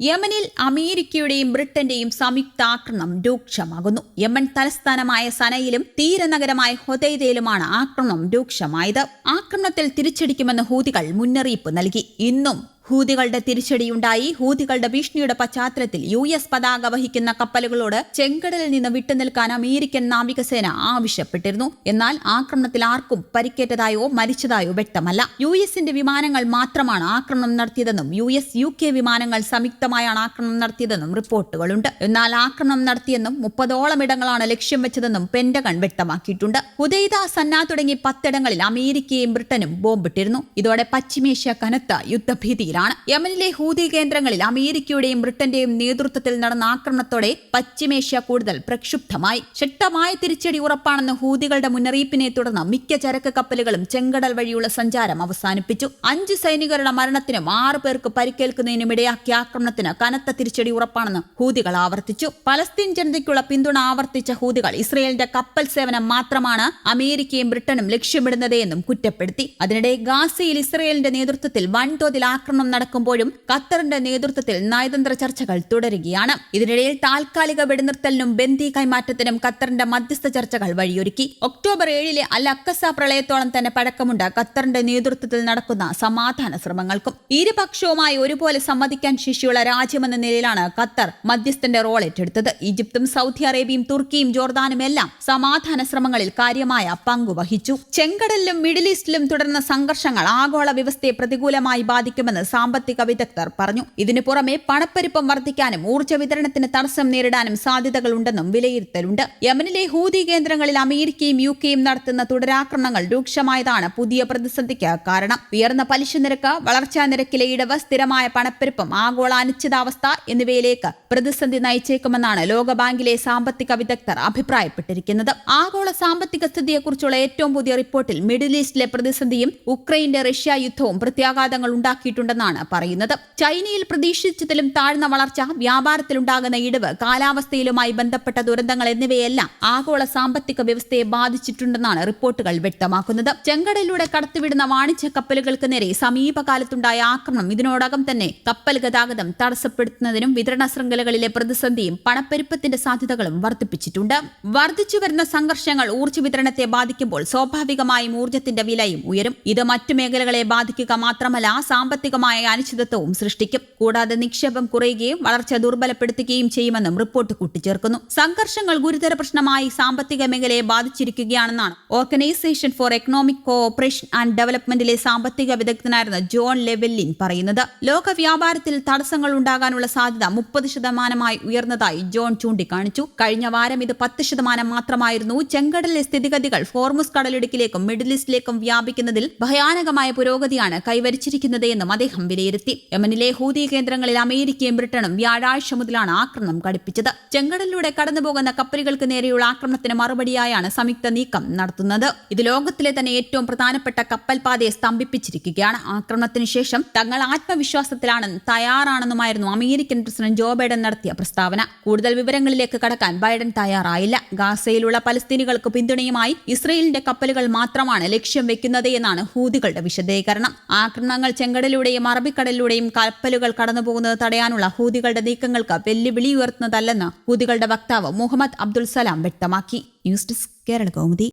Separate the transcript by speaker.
Speaker 1: യമനിൽ അമേരിക്കയുടെയും ബ്രിട്ടന്റെയും സംയുക്ത ആക്രമണം രൂക്ഷമാകുന്നു. യമൻ തലസ്ഥാനമായ സനയിലും തീരനഗരമായ ഹൊദൈദയിലുമാണ് ആക്രമണം രൂക്ഷമായത്. ആക്രമണത്തിൽ തിരിച്ചടിക്കുമെന്ന് ഹൂതികൾ മുന്നറിയിപ്പ് നൽകി. ഇന്നും ഹൂതികളുടെ തിരിച്ചടിയുണ്ടായി. ഹൂതികളുടെ ഭീഷണിയുടെ പശ്ചാത്തലത്തിൽ യു എസ് പതാക വഹിക്കുന്ന കപ്പലുകളോട് ചെങ്കടലിൽ നിന്ന് വിട്ടുനിൽക്കാൻ അമേരിക്കൻ നാവികസേന ആവശ്യപ്പെട്ടിരുന്നു. എന്നാൽ ആക്രമണത്തിൽ ആർക്കും പരിക്കേറ്റതായോ മരിച്ചതായോ വ്യക്തമല്ല. യു എസിന്റെ വിമാനങ്ങൾ മാത്രമാണ് ആക്രമണം നടത്തിയതെന്നും യു എസ് യു കെ വിമാനങ്ങൾ സംയുക്തമായാണ് ആക്രമണം നടത്തിയതെന്നും റിപ്പോർട്ടുകളുണ്ട്. എന്നാൽ ആക്രമണം നടത്തിയെന്നും മുപ്പതോളം ഇടങ്ങളാണ് ലക്ഷ്യം വെച്ചതെന്നും പെന്റഗൺ വ്യക്തമാക്കിയിട്ടുണ്ട്. ഹുദൈദ സന്ന തുടങ്ങി പത്തിടങ്ങളിൽ അമേരിക്കയും ബ്രിട്ടനും ബോംബിട്ടിരുന്നു. ഇതോടെ പശ്ചിമേഷ്യ കനത്ത യുദ്ധഭീതിയിലാണ് യമനിലെ ഹൂതി കേന്ദ്രങ്ങളിൽ അമേരിക്കയുടെയും ബ്രിട്ടന്റെയും നേതൃത്വത്തിൽ നടന്ന ആക്രമണത്തോടെ പശ്ചിമേഷ്യ കൂടുതൽ പ്രക്ഷുബ്ധമായി. ശക്തമായ തിരിച്ചടി ഉറപ്പാണെന്ന ഹൂതികളുടെ മുന്നറിയിപ്പിനെ തുടർന്ന് മിക്ക ചരക്ക് കപ്പലുകളും ചെങ്കടൽ വഴിയുള്ള സഞ്ചാരം അവസാനിപ്പിച്ചു. അഞ്ച് സൈനികരുടെ മരണത്തിനും ആറ് പേർക്ക് പരിക്കേൽക്കുന്നതിനും ഇടയാക്കിയ ആക്രമണത്തിന് കനത്ത തിരിച്ചടി ഉറപ്പാണെന്ന് ഹൂതികൾ ആവർത്തിച്ചു. പലസ്തീൻ ജനതയ്ക്കുള്ള പിന്തുണ ആവർത്തിച്ച ഹൂതികൾ ഇസ്രയേലിന്റെ കപ്പൽ സേവനം മാത്രമാണ് അമേരിക്കയും ബ്രിട്ടനും ലക്ഷ്യമിടുന്നതെന്നും കുറ്റപ്പെടുത്തി. അതിനിടെ ഗാസയിൽ ഇസ്രയേലിന്റെ നേതൃത്വത്തിൽ വൻതോതിൽ ആക്രമണം നടക്കുമ്പോഴും ഖത്തറിന്റെ നേതൃത്വത്തിൽ നയതന്ത്ര ചർച്ചകൾ തുടരുകയാണ്. ഇതിനിടയിൽ താൽക്കാലിക വെടിനിർത്തലിനും ബന്ദി കൈമാറ്റത്തിനും ഖത്തറിന്റെ മധ്യസ്ഥ ചർച്ചകൾ വഴിയൊരുക്കി. ഒക്ടോബർ ഏഴിലെ അൽ അക്കസ പ്രളയത്തോളം തന്നെ പഴക്കമുണ്ട് ഖത്തറിന്റെ നേതൃത്വത്തിൽ നടക്കുന്ന സമാധാന ശ്രമങ്ങൾക്കും. ഇരുപക്ഷവുമായി ഒരുപോലെ സമ്മതിക്കാൻ ശേഷിയുള്ള രാജ്യമെന്ന നിലയിലാണ് ഖത്തർ മധ്യസ്ഥന്റെ റോൾ ഏറ്റെടുത്തത്. ഈജിപ്തും സൗദി അറേബ്യയും തുർക്കിയും ജോർദാനും എല്ലാം സമാധാന ശ്രമങ്ങളിൽ കാര്യമായ പങ്കുവഹിച്ചു ചെങ്കടലിലും മിഡിൽ ഈസ്റ്റിലും തുടർന്ന സംഘർഷങ്ങൾ ആഗോള വ്യവസ്ഥയെ പ്രതികൂലമായി ബാധിക്കുമെന്ന് സാമ്പത്തിക വിദഗ്ധർ പറഞ്ഞു. ഇതിനു പുറമെ പണപ്പെരുപ്പം വർദ്ധിക്കാനും ഊർജ വിതരണത്തിന് തടസ്സം നേരിടാനും സാധ്യതകളുണ്ടെന്നും വിലയിരുത്തലുണ്ട്. യമനിലെ ഹൂതി കേന്ദ്രങ്ങളിൽ അമേരിക്കയും യു കെയും നടത്തുന്ന തുടരാക്രമണങ്ങൾ രൂക്ഷമായതാണ് പുതിയ പ്രതിസന്ധിക്ക് കാരണം. ഉയർന്ന പലിശ നിരക്ക് വളർച്ചാ നിരക്കിലെ ഇടവ് സ്ഥിരമായ പണപ്പെരുപ്പം ആഗോള അനിശ്ചിതാവസ്ഥ എന്നിവയിലേക്ക് പ്രതിസന്ധി നയിച്ചേക്കുമെന്നാണ് ലോകബാങ്കിലെ സാമ്പത്തിക വിദഗ്ധർ അഭിപ്രായപ്പെട്ടിരിക്കുന്നത്. ആഗോള സാമ്പത്തിക സ്ഥിതിയെക്കുറിച്ചുള്ള ഏറ്റവും പുതിയ റിപ്പോർട്ടിൽ മിഡിൽ ഈസ്റ്റിലെ പ്രതിസന്ധിയും ഉക്രൈന്റെ റഷ്യ യുദ്ധവും പ്രത്യാഘാതങ്ങൾ ഉണ്ടാക്കിയിട്ടുണ്ടെന്നാണ് പറയുന്നത്. ചൈനയിൽ പ്രതീക്ഷിച്ചതിലും താഴ്ന്ന വളർച്ച വ്യാപാരത്തിലുണ്ടാകുന്ന ഇടിവ് കാലാവസ്ഥയിലുമായി ബന്ധപ്പെട്ട ദുരന്തങ്ങൾ എന്നിവയെല്ലാം ആഗോള സാമ്പത്തിക വ്യവസ്ഥയെ ബാധിച്ചിട്ടുണ്ടെന്നാണ് റിപ്പോർട്ടുകൾ വ്യക്തമാക്കുന്നത്. ചെങ്കടലിലൂടെ കടത്തിവിടുന്ന വാണിജ്യ കപ്പലുകൾക്ക് നേരെ സമീപകാലത്തുണ്ടായ ആക്രമണം ഇതിനോടകം തന്നെ കപ്പൽ ഗതാഗതം തടസ്സപ്പെടുത്തുന്നതിനും വിതരണ ശൃംഖലകളിലെ പ്രതിസന്ധിയും പണപ്പെരുപ്പത്തിന്റെ സാധ്യതകളും വർദ്ധിപ്പിച്ചിട്ടുണ്ട്. വർദ്ധിച്ചുവരുന്ന സംഘർഷങ്ങൾ ഊർജ വിതരണത്തെ ബാധിക്കുമ്പോൾ സ്വാഭാവികമായും ഊർജത്തിന്റെ വിലയും ഉയരും. ഇത് മറ്റു മേഖലകളെ ബാധിക്കുക മാത്രമല്ല സാമ്പത്തികമായ അനിശ്ചിതത്വവും സൃഷ്ടിക്കും. കൂടാതെ നിക്ഷേപം കുറയുകയും വളർച്ച ദുർബലപ്പെടുത്തുകയും ചെയ്യുമെന്നും റിപ്പോർട്ട് കൂട്ടിച്ചേർക്കുന്നു. സംഘർഷങ്ങൾ ഗുരുതര പ്രശ്നമായി സാമ്പത്തിക മേഖലയെ ബാധിച്ചിരിക്കുകയാണെന്നാണ് organisation for economic cooperation and ഡെവലപ്മെന്റിലെ സാമ്പത്തിക വിദഗ്ധനായിരുന്ന ജോൺ ലെവെല്ലിൻ പറയുന്നത്. ലോക വ്യാപാരത്തിൽ തടസ്സങ്ങൾ ഉണ്ടാകാനുള്ള സാധ്യത മുപ്പത് ശതമാനമായി ഉയർന്നതായി ജോൺ ചൂണ്ടിക്കാണിച്ചു. കഴിഞ്ഞ വാരം ഇത് പത്ത് ശതമാനം മാത്രമായിരുന്നു. ചെങ്കടലിലെ സ്ഥിതിഗതികൾ ഫോർമുസ് കടലിടുക്കിലേക്കും മിഡിൽ ഈസ്റ്റിലേക്കും വ്യാപിക്കുന്നതിൽ ഭയാനകമായ പുരോഗതിയാണ് കൈവരിച്ചിരിക്കുന്നത് എന്നും അദ്ദേഹം വിലയിരുത്തി. യമനിലെ ഹൂതി കേന്ദ്രങ്ങളിൽ അമേരിക്കയും ബ്രിട്ടനും വ്യാഴാഴ്ച മുതലാണ് ആക്രമണം ഘടിപ്പിച്ചത് ചെങ്കടലിലൂടെ കടന്നുപോകുന്ന കപ്പലുകൾക്ക് നേരെയുള്ള ആക്രമണത്തിന് മറുപടിയായാണ് സംയുക്ത നീക്കം നടത്തുന്നത്. ഇത് ലോകത്തിലെ തന്നെ ഏറ്റവും പ്രധാനപ്പെട്ട കപ്പൽ പാതയെ സ്തംഭിപ്പിച്ചിരിക്കുകയാണ്. ആക്രമണത്തിന് ശേഷം തങ്ങൾ ആത്മവിശ്വാസത്തിലാണെന്ന് തയ്യാറാണെന്നുമായിരുന്നു അമേരിക്കൻ പ്രസിഡന്റ് ജോ ബൈഡൻ നടത്തിയ പ്രസ്താവന. കൂടുതൽ വിവരങ്ങളിലേക്ക് കടക്കാൻ ബൈഡൻ തയ്യാറായില്ല. ഗാസയിലുള്ള പലസ്തീനികൾക്ക് പിന്തുണയുമായി ഇസ്രയേലിന്റെ കപ്പലുകൾ മാത്രമാണ് ലക്ഷ്യം വെക്കുന്നത് എന്നാണ് ഹൂതികളുടെ വിശദീകരണം. ആക്രമണങ്ങൾ ചെങ്കടലിലൂടെയും അറബിക്കടലിലൂടെയും കപ്പലുകൾ കടന്നുപോകുന്നത് തടയാനുള്ള ഹൂതികളുടെ നീക്കങ്ങൾക്ക് വെല്ലുവിളി ഉയർത്തുന്നതല്ലെന്ന് ഹൂതികളുടെ വക്താവ് മുഹമ്മദ് അബ്ദുൽ സലാം വ്യക്തമാക്കി. News desk Kerala Kaumudi.